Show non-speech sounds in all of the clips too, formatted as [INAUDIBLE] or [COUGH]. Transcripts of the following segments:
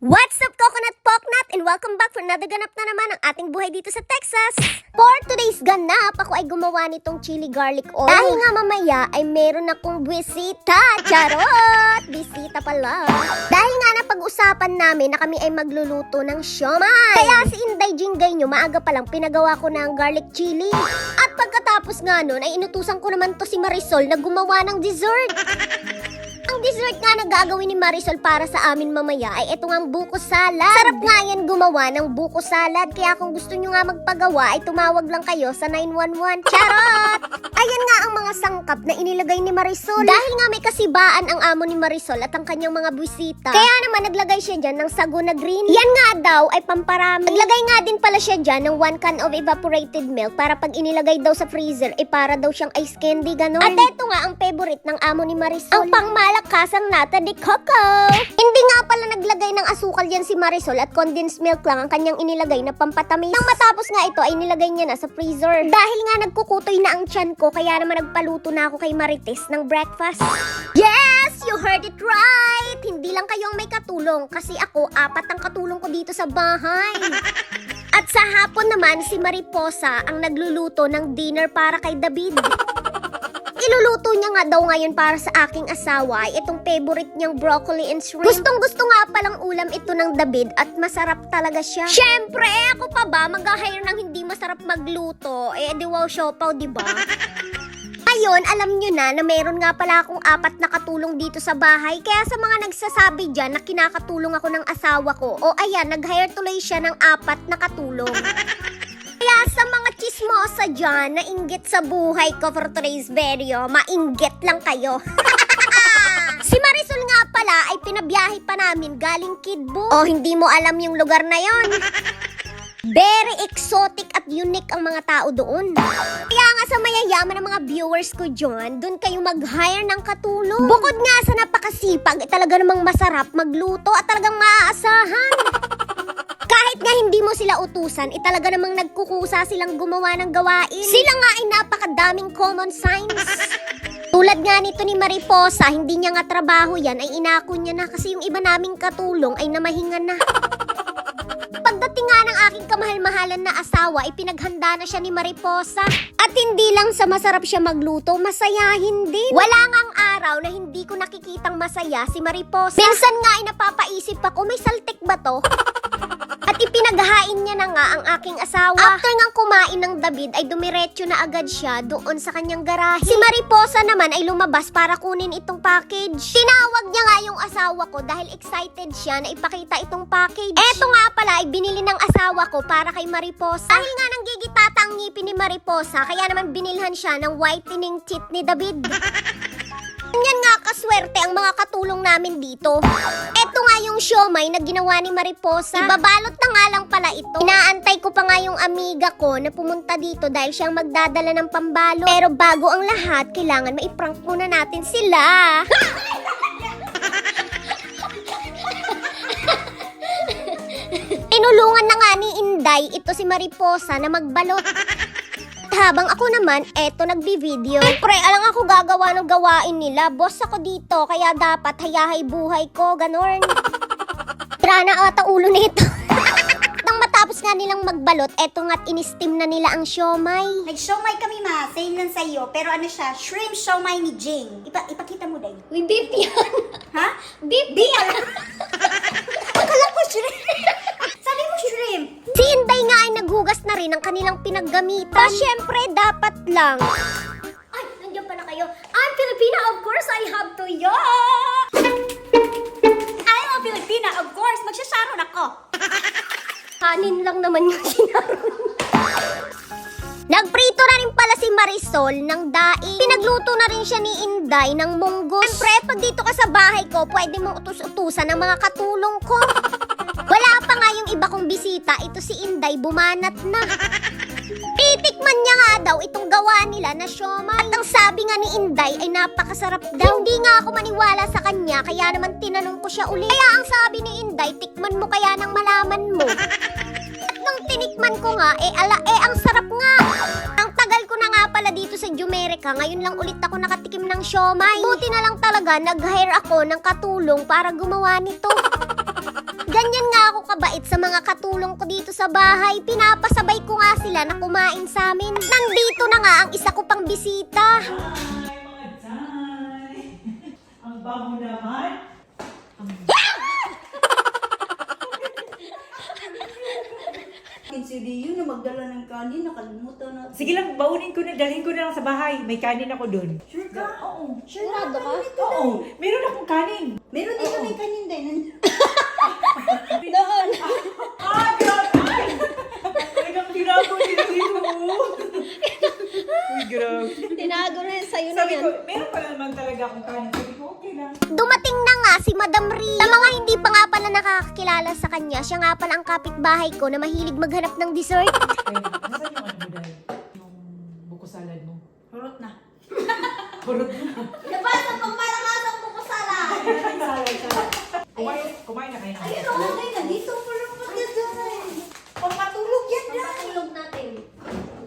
What's up, Coconut Poknut? And welcome back for another ganap na naman ang ating buhay dito sa Texas. For today's ganap, ako ay gumawa nitong chili garlic oil. Dahil nga mamaya ay meron akong bisita. Charot! [LAUGHS] Bisita pala. Dahil nga napag-usapan namin na kami ay magluluto ng siomay. Kaya si Inday Jingay nyo, maaga pa lang pinagawa ko ng garlic chili. At pagkatapos nga nun, ay inutusan ko naman to si Marisol na gumawa ng dessert. [LAUGHS] Ang dessert nga na gagawin ni Marisol para sa amin mamaya ay ito nga buko salad. Sarap nga yan gumawa ng buko salad. Kaya kung gusto nyo nga magpagawa ay tumawag lang kayo sa 911. Charot! Ayan nga ang mga sangkap na inilagay ni Marisol. Dahil nga may kasibaan ang amo ni Marisol at ang kanyang mga busita. Kaya naman naglagay siya dyan ng sago na green. Yan nga daw ay pamparami. Naglagay nga din pala siya dyan ng one can of evaporated milk para pag inilagay daw sa freezer ay para daw siyang ice candy ganon. At eto nga ang favorite ng amo ni Marisol. Ang pangmalakasang nata de coco. Hindi nga pala naglagay ng asukal yan si Marisol at condensed milk lang ang kanyang inilagay na pampatamis. Nang matapos nga ito ay nilagay niya na sa freezer. Dahil nga nagkukutoy na ang tiyan ko kaya naman nagpaluto na ako kay Marites ng breakfast. Yes! You heard it right! Hindi lang kayo ang may katulong kasi ako apat ang katulong ko dito sa bahay. [LAUGHS] At sa hapon naman, si Mariposa ang nagluluto ng dinner para kay David. Iluluto niya nga daw ngayon para sa aking asawa ay itong favorite niyang broccoli and shrimp. Gustong gusto nga palang ulam ito ng David at masarap talaga siya. Syempre, ako pa ba mag-hire ng hindi masarap magluto? Eh, di wow siopaw, di ba? Ngayon, alam nyo na na meron nga pala akong apat na katulong dito sa bahay. Kaya sa mga nagsasabi dyan na kinakatulong ako ng asawa ko, o ayan, nag-hire tuloy siya ng apat na katulong. Kaya sa mga chismosa dyan na inggit sa buhay ko for today's video, mainggit lang kayo. [LAUGHS] si Marisol nga pala ay pinabiyahe pa namin galing Kidbo. O hindi mo alam yung lugar na yon. [LAUGHS] Very exotic at unique ang mga tao doon. Kaya nga sa mayayaman ng mga viewers ko dyan, doon kayo mag-hire ng katulong. Bukod nga sa napakasipag, eh, talaga namang masarap magluto at talagang maaasahan. [LAUGHS] Kahit nga hindi mo sila utusan, eh talaga namang nagkukusa silang gumawa ng gawain. Sila nga ay napakadaming common signs. [LAUGHS] Tulad nga nito ni Mariposa, hindi niya nga trabaho yan, ay inako niya na kasi yung iba naming katulong ay namahinga na. [LAUGHS] Pagdating nga ng aking kamahal-mahalan na asawa, ipinaghanda na siya ni Mariposa. At hindi lang sa masarap siya magluto, masayahin din. Wala ngang araw na hindi ko nakikitang masaya si Mariposa. Minsan nga ay napapaisip ako, may saltik ba to? [LAUGHS] Ipinaghain niya na nga ang aking asawa. After ngang kumain ng David ay dumiretso na agad siya doon sa kanyang garahe. Si Mariposa naman ay lumabas para kunin itong package. Tinawag niya nga yung asawa ko dahil excited siya na ipakita itong package. Eto nga pala ay binili ng asawa ko para kay Mariposa. Dahil nga nanggigitata ang ngipin ni Mariposa, kaya naman binilhan siya ng whitening teeth ni David. [LAUGHS] Yan nga kaswerte ang mga katulong namin dito. Eto nga yung siomay na ginawa ni Mariposa. Ibabalot na nga lang pala ito. Inaantay ko pa nga yung amiga ko na pumunta dito dahil siyang magdadala ng pambalo. Pero bago ang lahat, kailangan maiprank muna natin sila. [LAUGHS] Tinulungan na nga ni Inday ito si Mariposa na magbalot. At habang ako naman, eto nagbi-video. Siyempre, alang ako gagawa ng gawain nila. Boss ako dito, kaya dapat hayahay buhay ko, ganon. Tira na ata ulo nito. [LAUGHS] Nang matapos nga nilang magbalot, eto nga't in-steam na nila ang siomay. Nag-siomay kami ma, same lang sa iyo, pero ano siya, shrimp siomay ni Jing. Ipa ipakita mo din. Uy, beef yan. Ha? beef Di, alam. Akala ko shrimp. Sabi mo shrimp. Si Inday nga ay naghugas na rin ng pinaggamitan. Pa, syempre, dapat lang. Ay, nandiyan pala kayo. I'm Filipina, of course, I have to yo. I am Filipina, of course. Magsasharon ako. Kanin lang naman yung sinaron. Nagprito na rin pala si Marisol ng daing. Pinagluto na rin siya ni Inday ng munggos. Siyempre, pag dito ka sa bahay ko, pwede mong utus-utusan ng mga katulong ko. [LAUGHS] Wala pa nga yung iba kong bisita, ito si Inday bumanat na. Titikman niya nga daw itong gawa nila na siomay. At ang sabi nga ni Inday ay napakasarap daw. Hindi nga ako maniwala sa kanya, kaya naman tinanong ko siya uli. Kaya ang sabi ni Inday, tikman mo kaya nang malaman mo. At [LAUGHS] nung tinikman ko nga, eh ala, eh ang sarap nga. Ang tagal ko na nga pala dito sa Jumerica, ngayon lang ulit ako nakatikim ng siomay. Buti na lang talaga, nag-hire ako ng katulong para gumawa nito. [LAUGHS] Ganyan nga ako kabait sa mga katulong ko dito sa bahay. Pinapasabay ko nga sila na kumain sa amin. Nandito na nga ang isa ko pang bisita. Hi, mga Tay! Ang babo naman. Si Rio na magdala ng kanin, nakalimutan na. Sige lang, baunin ko na, dalhin ko na lang sa bahay. May kanin ako dun. Sure ka? Oo. Sure ka? Oo, meron akong kanin. Meron din kami kanin din. Doon. [LAUGHS] Ah, grabe! Talagang tinago nila dito. Uy, grabe. Tinago rin sa'yo Sabi ko, meron pala naman talaga akong kanin. Sabi ko, okay lang. Dumating na nga si Madam Ria. Sa mga hindi pa nga pala nakakakilala sa kanya, siya nga pala ang kapitbahay ko na mahilig maghanap ng dessert. Nasaan ano dahil? Yung buko salad mo. Hurot na. [LAUGHS] Purot na. Nabasa pang malamasang mo ko sala. salad, salad. Kumain, kumain na kayo. Ayun, okay na. Dito pa lang pa dyan. Pagpatulog yan dyan. Tulog natin.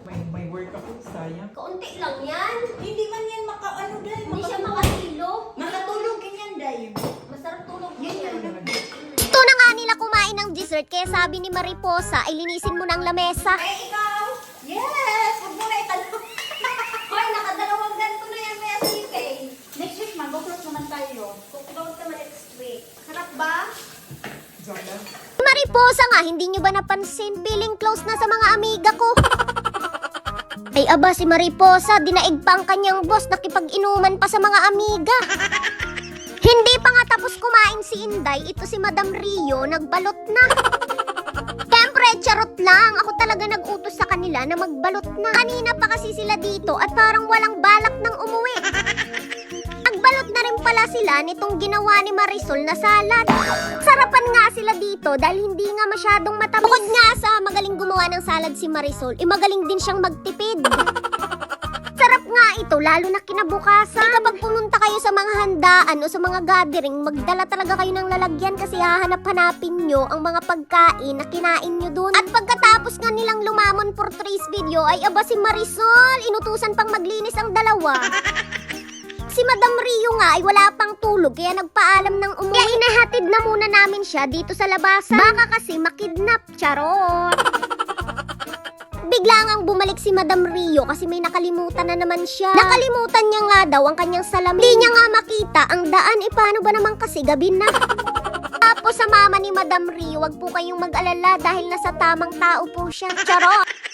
May, may work ako, sayang. Kaunti lang yan. Hindi man yan maka ano dahil. Hindi siya makahilo. Makatulog yan dahil. Masarap tulog Yan yan. yan. Ito na nga nila kumain ng dessert kaya sabi ni Mariposa ay linisin mo ng lamesa. Ay, ikaw. Yes! Huwag mo na itanong. [LAUGHS] Hoy, nakadalawang ganito na yan, Maya Sipay. Next week, mag-upload naman tayo. Upload naman next week. Sarap ba? Zala. Mariposa nga, hindi nyo ba napansin? Feeling close na sa mga amiga ko. [LAUGHS] Ay aba si Mariposa, dinaig pa ang kanyang boss, nakipag-inuman pa sa mga amiga. [LAUGHS] Hindi pa nga tapos kumain si Inday, ito si Madam Rio, nagbalot na. Siyempre, charot lang. Ako talaga nag-utos sa kanila na magbalot na. Kanina pa kasi sila dito at parang walang balak ng umuwi. Nagbalot na rin pala sila nitong ginawa ni Marisol na salad. Sarapan nga sila dito dahil hindi nga masyadong matamis. Bukod nga sa magaling gumawa ng salad si Marisol, eh magaling din siyang magtipid. Sarap nga ito, lalo na kinabukasan. Kaya kapag pumunta kayo sa mga handaan o sa mga gathering, magdala talaga kayo ng lalagyan kasi hahanap-hanapin nyo ang mga pagkain na kinain nyo dun. At pagkatapos nga nilang lumamon for trace video, ay aba si Marisol, inutusan pang maglinis ang dalawa. [LAUGHS] Si Madam Rio nga ay wala pang tulog kaya nagpaalam ng umuwi. Kaya inahatid na muna namin siya dito sa labasan. Baka kasi makidnap, charot. [LAUGHS] Bigla ngang bumalik si Madam Rio kasi may nakalimutan na naman siya. Nakalimutan niya nga daw ang kanyang salamin. Hindi niya nga makita ang daan. E paano ba naman kasi gabi na? [LAUGHS] Tapos sa mama ni Madam Rio, wag po kayong mag-alala dahil nasa tamang tao po siya. Charot!